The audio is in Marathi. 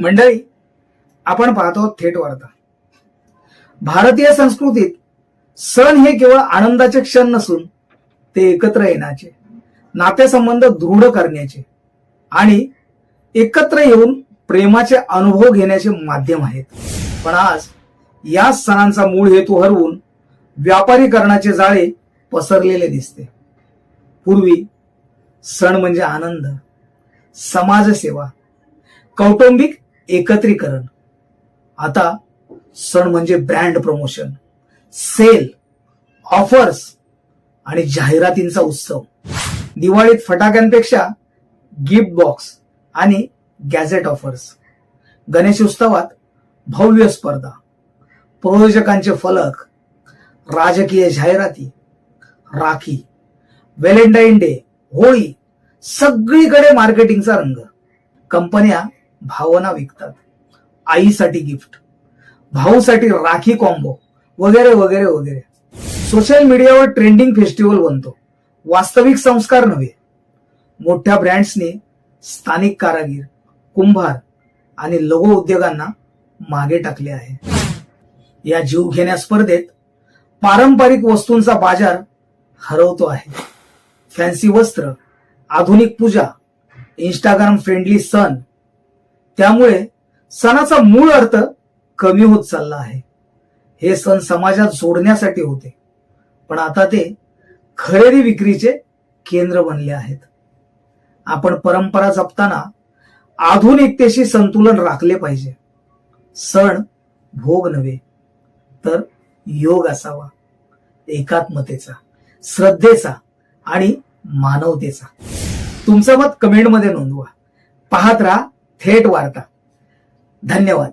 मंडळी आपण पाहतो थेट वार्ता. भारतीय संस्कृतीत सण हे केवळ आनंदाचे क्षण नसून ते एकत्र येण्याचे नातेसंबंध दृढ करण्याचे आणि एकत्र येऊन प्रेमाचे अनुभव घेण्याचे माध्यम आहेत. पण आज या सणांचा मूळ हेतू हरवून व्यापारीकरणाचे जाळे पसरलेले दिसते. पूर्वी सण म्हणजे आनंद समाजसेवा कौटुंबिक एकत्रीकरण. आता सण म्हणजे ब्रँड प्रमोशन सेल ऑफर्स आणि जाहिरातींचा उत्सव. दिवाळीत फटाक्यांपेक्षा गिफ्ट बॉक्स आणि गॅझेट ऑफर्स गणेश उत्सवात भव्य स्पर्धा प्रयोजकांचे फलक राजकीय जाहिराती राखी व्हॅलेंटाईन डे होळी सगळीकडे मार्केटिंगचा रंग. कंपन्या भावना विकतात. आईसाठी गिफ्ट भाऊसाठी राखी कॉम्बो वगैरे वगैरे वगैरे. सोशल मीडियावर ट्रेंडिंग फेस्टिवल बनतो. वास्तविक संस्कार नव्हे. मोठ्या ब्रँड्सने स्थानिक कारागीर कुंभार आणि लघु उद्योगांना मागे टाकले आहे. या जीव घेण्या स्पर्धेत पारंपरिक वस्तूंचा बाजार हरवतो आहे. फॅन्सी वस्त्र आधुनिक पूजा इंस्टाग्राम फ्रेंडली सण त्यामुळे सणाचा मूळ अर्थ कमी होत चालला आहे. हे सण समाजात जोडण्यासाठी होते. पण आता ते खरेदी विक्रीचे केंद्र बनले आहेत. आपण परंपरा जपताना आधुनिकतेशी संतुलन राखले पाहिजे. सण भोग नव्हे तर योग असावा. एकात्मतेचा श्रद्धेचा आणि मानवतेचा. तुमचं मत कमेंटमध्ये नोंदवा. पाहत राहा थेट वार्ता. धन्यवाद.